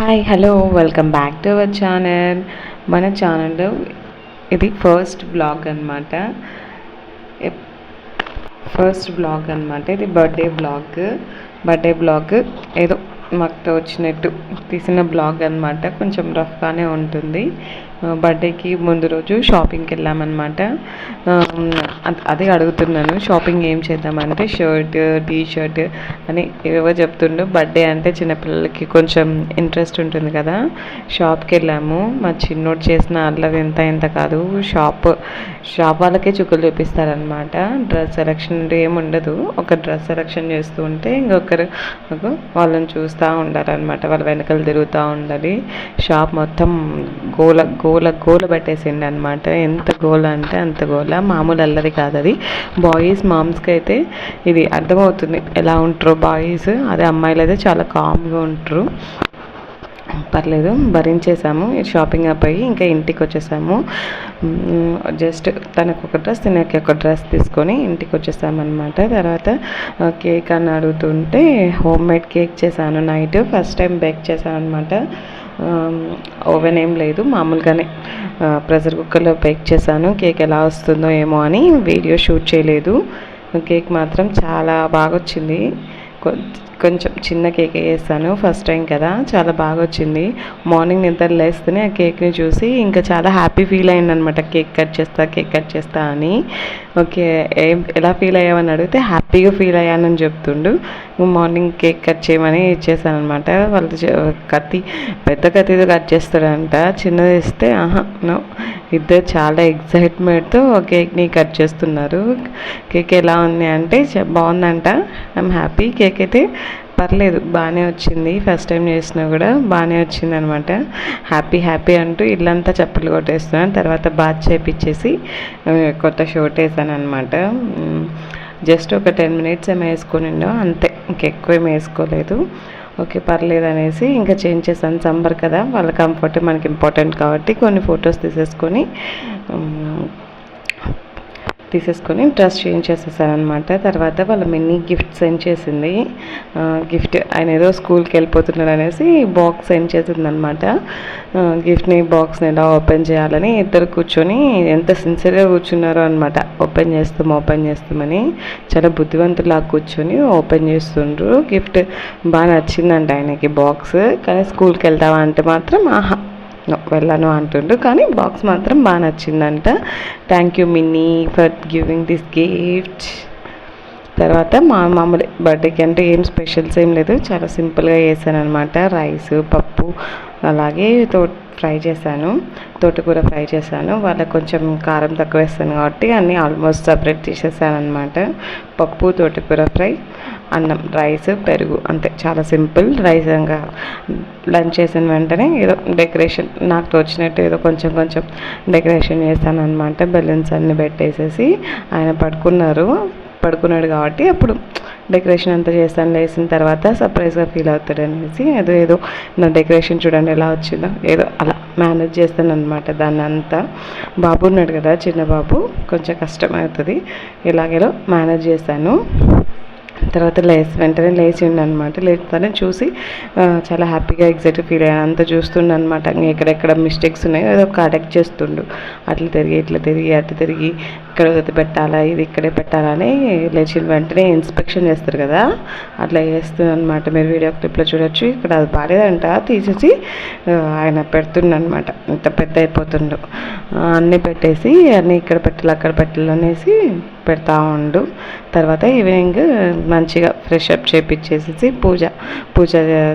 Hi hello welcome back to our channel మన ఛానల్లో ఇది ఫస్ట్ బ్లాగ్ అనమాట ఫస్ట్ బ్లాగ్ అనమాట ఇది బర్త్డే బ్లాగ్ బర్త్డే బ్లాగ్ ఏదో మాకు వచ్చినట్టు తీసిన బ్లాగ్ అనమాట కొంచెం రఫ్గానే ఉంటుంది. బర్త్డేకి ముందు రోజు షాపింగ్కి వెళ్ళామన్నమాట. అదే అడుగుతున్నాను షాపింగ్ ఏం చేద్దామంటే షర్ట్ టీ షర్ట్ అని ఏవో చెప్తుండు. బర్త్డే అంటే చిన్నపిల్లలకి కొంచెం ఇంట్రెస్ట్ ఉంటుంది కదా. షాప్కి వెళ్ళాము. మా చిన్నోడు చేసిన అల్లరి ఎంత ఎంత కాదు. షాప్ షాప్ వాళ్ళకే చుక్కలు చూపిస్తారనమాట డ్రెస్ సెలక్షన్ ఏముండదు ఏమి ఉండదు. ఒక డ్రెస్ సెలక్షన్ చేస్తూ ఉంటే ఇంకొకరు వాళ్ళని చూస్తూ ఉండాలన్నమాట. వాళ్ళ వెనకలు తిరుగుతూ ఉండాలి. షాప్ మొత్తం గోల గో గోల గోల పెట్టేసిండు అనమాట ఎంత గోల అంటే అంత గోల. మామూలు అల్లరి కాదు అది. బాయ్స్ మామ్స్కి అయితే ఇది అర్థమవుతుంది ఎలా ఉంటారో బాయ్స్. అదే అమ్మాయిలు అయితే చాలా కామ్గా ఉంటారు. పర్లేదు భరించేసాము. షాపింగ్ అయిపోయి ఇంకా ఇంటికి వచ్చేసాము జస్ట్ తనకు ఒక డ్రెస్ తినకి ఒక డ్రెస్ తీసుకొని ఇంటికి వచ్చేసామన్నమాట తర్వాత కేక్ అని అడుగుతుంటే హోమ్ మేడ్ కేక్ చేశాను నైట్. ఫస్ట్ టైం బేక్ చేశాను అనమాట ఓవెన్ ఏం లేదు. మామూలుగానే ప్రెషర్ కుక్కర్లో బేక్ చేశాను. కేక్ ఎలా వస్తుందో ఏమో అని వీడియో షూట్ చేయలేదు. కేక్ మాత్రం చాలా బాగా వచ్చింది కొంచెం చిన్న కేక్ వేసాను ఫస్ట్ టైం కదా చాలా బాగా వచ్చింది మార్నింగ్ నిద్ర లేస్తేనే ఆ కేక్ని చూసి ఇంకా చాలా హ్యాపీ ఫీల్ అయింది అనమాట కేక్ కట్ చేస్తా కేక్ కట్ చేస్తా అని. ఓకే ఏం ఎలా ఫీల్ అయ్యామని అడిగితే హ్యాపీగా ఫీల్ అయ్యానని చెప్తుండు. మార్నింగ్ కేక్ కట్ చేయమని ఇచ్చేసాను అనమాట వాళ్ళు కత్తి పెద్ద కత్తితో కట్ చేస్తాడంట. చిన్నది ఇస్తే ఆహా నో. ఇద్దరు చాలా ఎగ్జైట్మెంట్తో కేక్ని కట్ చేస్తున్నారు. కేక్ ఎలా ఉంది అంటే బాగుందంట. ఐఎమ్ హ్యాపీ కేక్ అయితే పర్లేదు బాగానే వచ్చింది. ఫస్ట్ టైం చేసినా కూడా బాగానే వచ్చింది అనమాట హ్యాపీ హ్యాపీ అంటూ ఇల్లంతా చప్పట్లు కొట్టేస్తున్నాను తర్వాత బాత్ చేపించేసి కొత్త షర్ట్ వేసాను అనమాట జస్ట్ ఒక టెన్ మినిట్స్ ఏమో వేసుకునిండో అంతే ఇంకెక్కువ ఏం వేసుకోలేదు. ఓకే పర్లేదు అనేసి ఇంకా చేంజ్ చేశాను. సమ్మర్ కదా వాళ్ళ కంఫర్ట్ మనకి ఇంపార్టెంట్ కాబట్టి కొన్ని ఫొటోస్ తీసేసుకొని తీసేసుకొని డ్రెస్ చేంజ్ చేసేసారనమాట తర్వాత వాళ్ళ మినీ గిఫ్ట్ సెండ్ చేసింది. గిఫ్ట్ ఆయన ఏదో స్కూల్కి వెళ్ళిపోతున్నాడు అనేసి బాక్స్ సెండ్ చేసింది అనమాట గిఫ్ట్ని బాక్స్ని ఎలా ఓపెన్ చేయాలని ఇద్దరు కూర్చొని ఎంత సిన్సియర్గా కూర్చున్నారో అనమాట ఓపెన్ చేస్తాం ఓపెన్ చేస్తామని చాలా బుద్ధివంతులా కూర్చొని ఓపెన్ చేస్తుండ్రు. గిఫ్ట్ బాగా నచ్చిందంట ఆయనకి బాక్స్. కానీ స్కూల్కి వెళ్తావా అంటే మాత్రం ఆహా వెళ్ళను అంటుండు కానీ బాక్స్ మాత్రం బాగా నచ్చిందంట. Thank you Minnie for giving this gift తర్వాత మా మామూలు బర్త్డేకి అంటే ఏం స్పెషల్స్ ఏం లేదు చాలా సింపుల్గా చేశాను అనమాట రైస్ పప్పు అలాగే తో ఫ్రై చేశాను తోటకూర ఫ్రై చేశాను. వాళ్ళకి కొంచెం కారం తక్కువ వేస్తాను కాబట్టి అన్నీ ఆల్మోస్ట్ సపరేట్ తీసేసాను అనమాట పప్పు తోటకూర ఫ్రై అన్నం రైస్ పెరుగు అంతే. చాలా సింపుల్ రైస్ ఇంకా. లంచ్ చేసిన వెంటనే ఏదో డెకరేషన్ నాకు తోచినట్టు ఏదో కొంచెం కొంచెం డెకరేషన్ చేస్తాను అనమాట బెలూన్స్ అన్నీ పెట్టేసేసి ఆయన పడుకున్నారు. పడుకున్నాడు కాబట్టి అప్పుడు డెకరేషన్ అంతా చేస్తాను. లేచిన తర్వాత సర్ప్రైజ్గా ఫీల్ అవుతాడు అనేసి ఏదో ఏదో నా డెకరేషన్ చూడండి ఎలా వచ్చిందో ఏదో అలా మేనేజ్ చేస్తాను అనమాట దాన్ని అంతా బాబు ఉన్నాడు కదా చిన్న బాబు. కొంచెం కష్టమవుతుంది. ఇలాగేలో మేనేజ్ చేశాను తర్వాత లేచి వెంటనే లేచి అనమాట లేస్తానే చూసి చాలా హ్యాపీగా ఎగ్జైట్ ఫీల్ అయ్యాను. అంత చూస్తుండ అనమాట ఎక్కడెక్కడ మిస్టేక్స్ ఉన్నాయో ఏదో కరెక్ట్ చేస్తుండు. అట్లా తిరిగి ఇట్లా తిరిగి అట్లా తిరిగి ఇక్కడ పెట్టాలా ఇది ఇక్కడే పెట్టాలా అని లేచిన వెంటనే ఇన్స్పెక్షన్ చేస్తారు కదా అట్లా చేస్తుంది అనమాట మీరు వీడియో క్లిప్లో చూడొచ్చు. ఇక్కడ అది పాడేదంట తీసేసి ఆయన పెడుతుండనమాట. ఇంత పెద్ద అయిపోతుండు. అన్నీ పెట్టేసి అన్నీ ఇక్కడ పెట్టాలి అక్కడ పెట్టాలి అనేసి పెడతా ఉండు. తర్వాత ఈవినింగ్ మంచిగా ఫ్రెష్ అప్ చేపించేసేసి పూజ పూజ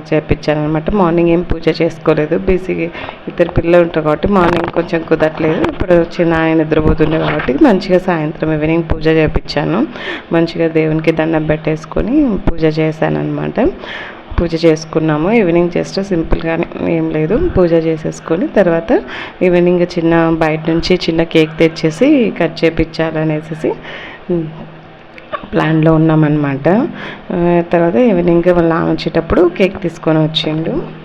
చేపించాను అనమాట మార్నింగ్ ఏం పూజ చేసుకోలేదు. బిజీగా ఇద్దరు పిల్లలు ఉంటారు కాబట్టి మార్నింగ్ కొంచెం కుదరట్లేదు. ఇప్పుడు చిన్న ఆయన నిద్రపోతుండే కాబట్టి మంచిగా సాయంత్రం ఈవినింగ్ పూజ చేపించాను మంచిగా దేవునికి దండం పెట్టేసుకొని పూజ చేశాను అనమాట పూజ చేసుకున్నాము. ఈవినింగ్ జస్ట్ సింపుల్గానే ఏం లేదు. పూజ చేసేసుకొని తర్వాత ఈవినింగ్ చిన్న బయట నుంచి చిన్న కేక్ తెచ్చేసి కట్ చేపించాలనేసి ప్లాన్లో ఉన్నామన్నమాట. తర్వాత ఈవినింగ్ వాళ్ళ వచ్చేటప్పుడు కేక్ తీసుకొని వచ్చిండు.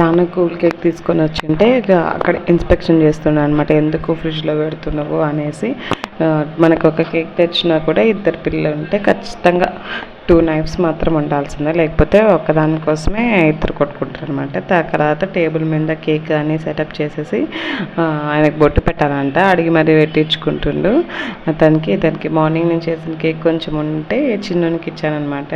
నాన్న కూల్ కేక్ తీసుకొని వచ్చింటే ఇక అక్కడ ఇన్స్పెక్షన్ చేస్తున్నాను అనమాట ఎందుకు ఫ్రిడ్జ్లో పెడుతున్నావు? అనేసి మనకు ఒక కేక్ తెచ్చినా కూడా ఇద్దరు పిల్లలు ఉంటే ఖచ్చితంగా టూ నైఫ్స్ మాత్రం ఉండాల్సిందే. లేకపోతే ఒక్కదానికోసమే ఇద్దరు కొట్టుకుంటారు అనమాట తర్వాత టేబుల్ మీద కేక్ అని సెటప్ చేసేసి ఆయనకు బొట్టు పెట్టాలంట. అడిగి మరీ పెట్టించుకుంటుండు. అతనికి ఇతనికి మార్నింగ్ నేను చేసిన కేక్ కొంచెం ఉంటే చిన్నోనికి ఇచ్చానమాట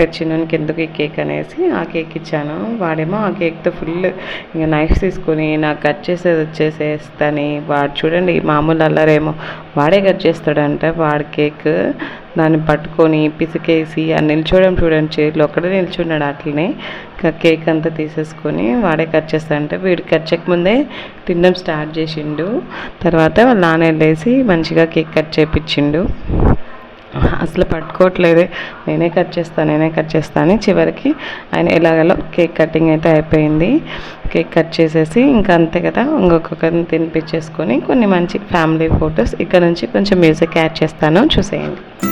చిన్నోనికి ఎందుకు ఈ కేక్ అనేసి ఆ కేక్ ఇచ్చాను. వాడేమో ఆ కేక్తో ఫుల్ ఇంకా నైఫ్స్ తీసుకొని నాకు కట్ చేసేది వచ్చేసేస్తని వాడు చూడండి మామూలు అల్లరేమో వాడే కట్ చేస్తాడంట. వాడి కేక్ దాన్ని పట్టుకొని పిసికేసి ఆ నిల్చోవడం చూడండి చేతిలో ఒక్కడే నిల్చున్నాడు అట్లనే. ఇంకా కేక్ అంతా తీసేసుకొని వాడే కట్ చేస్తాడంటే. వీడు కట్ చేయకముందే తినడం స్టార్ట్ చేసిండు. తర్వాత వాళ్ళ నాన్న వెళ్ళేసి మంచిగా కేక్ కట్ చేపించిండు అసలు పట్టుకోవట్లేదు. నేనే కట్ చేస్తాను నేనే కట్ చేస్తాను అని చివరికి ఆయన ఎలాగలో కేక్ కటింగ్ అయితే అయిపోయింది. కేక్ కట్ చేసేసి ఇంకా అంతే కదా ఇంకొకరిని తినిపించేసుకొని కొన్ని మంచి ఫ్యామిలీ ఫొటోస్ ఇక్కడ నుంచి కొంచెం మ్యూజిక్ యాడ్ చేస్తాను. చూసేయండి.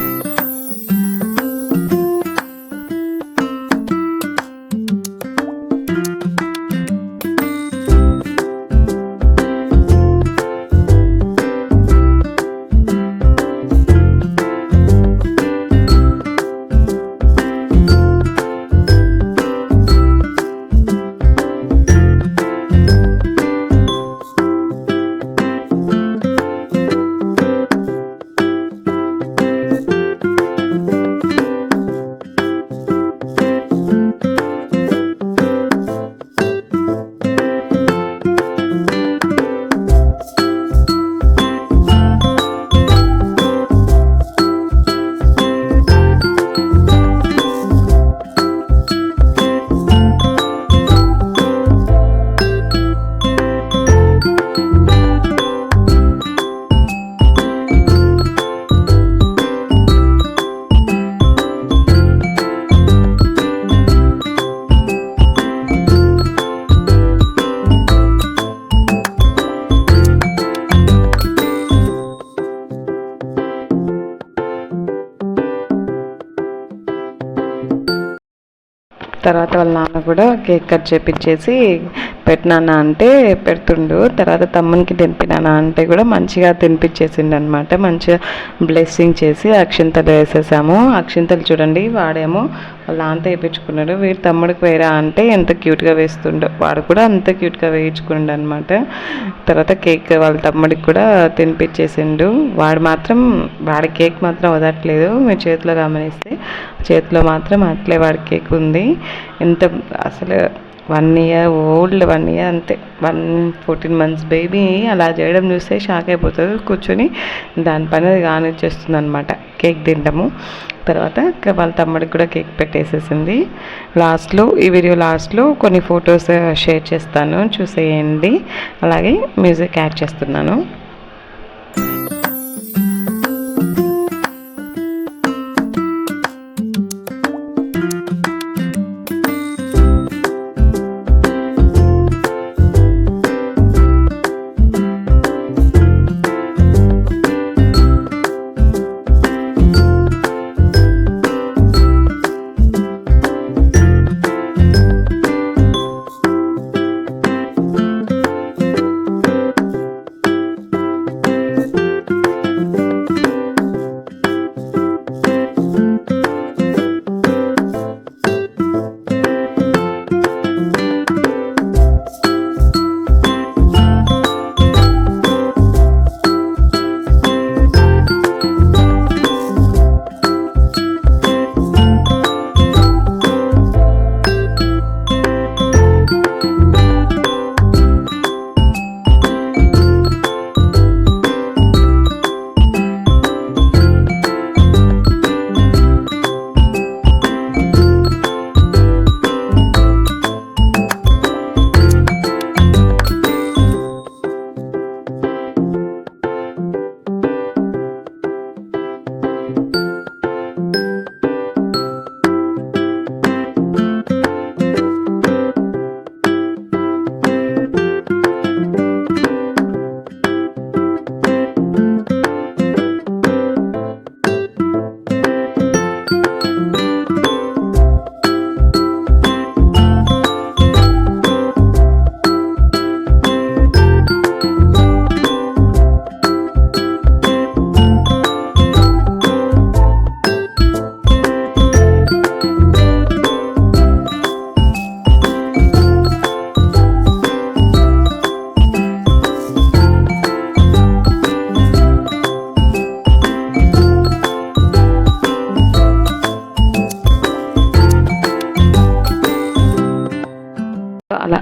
తర్వాత వాళ్ళ నాన్న కూడా కేక్ కట్ చేపించేసి పెట్టినానా అంటే పెడుతుండు. తర్వాత తమ్మునికి తినిపినానా అంటే కూడా మంచిగా తినిపించేసిండు అనమాట మంచిగా బ్లెస్సింగ్ చేసి అక్షింతలు వేసేసాము. అక్షింతలు చూడండి వాడేమో వాళ్ళ నాన్నతో వేయించుకున్నాడు వీడు తమ్ముడికి వేరా అంటే ఎంత క్యూట్గా వేస్తుండో. వాడు కూడా అంత క్యూట్గా వేయించుకుండు అనమాట తర్వాత కేక్ వాళ్ళ తమ్ముడికి కూడా తినిపించేసిండు వాడు మాత్రం వాడి కేక్ మాత్రం వదట్లేదు. మీ చేతిలో గమనిస్తే చేతిలో మాత్రం అట్లే వాడి కేక్ ఉంది. ఎంత అసలు one year old one year అంతే. వన్ ఫోర్టీన్ మంత్స్ బేబీ అలా చేయడం చూస్తే షాక్ అయిపోతుంది. కూర్చొని దానిపైన అది కానిచ్చేస్తుంది అనమాట కేక్ తింటాము. తర్వాత వాళ్ళ తమ్ముడికి కూడా కేక్ పెట్టేసేసింది. లాస్ట్లో ఈ వీడియో లాస్ట్లో కొన్ని ఫొటోస్ షేర్ uh, చేస్తాను. చూసేయండి. అలాగే మ్యూజిక్ యాడ్ చేస్తున్నాను.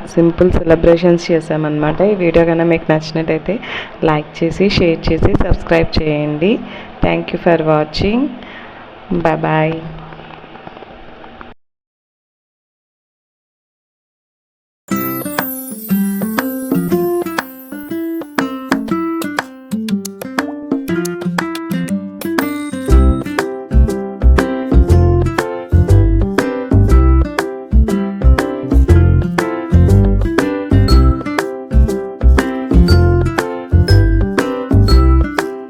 సింపుల్ సెలబ్రేషన్స్ చేసామన్నమాట ఈ వీడియో కన్నా మీకు నచ్చినట్టయితే లైక్ చేసి షేర్ చేసి సబ్స్క్రైబ్ చేయండి. Thank you for watching. Bye bye.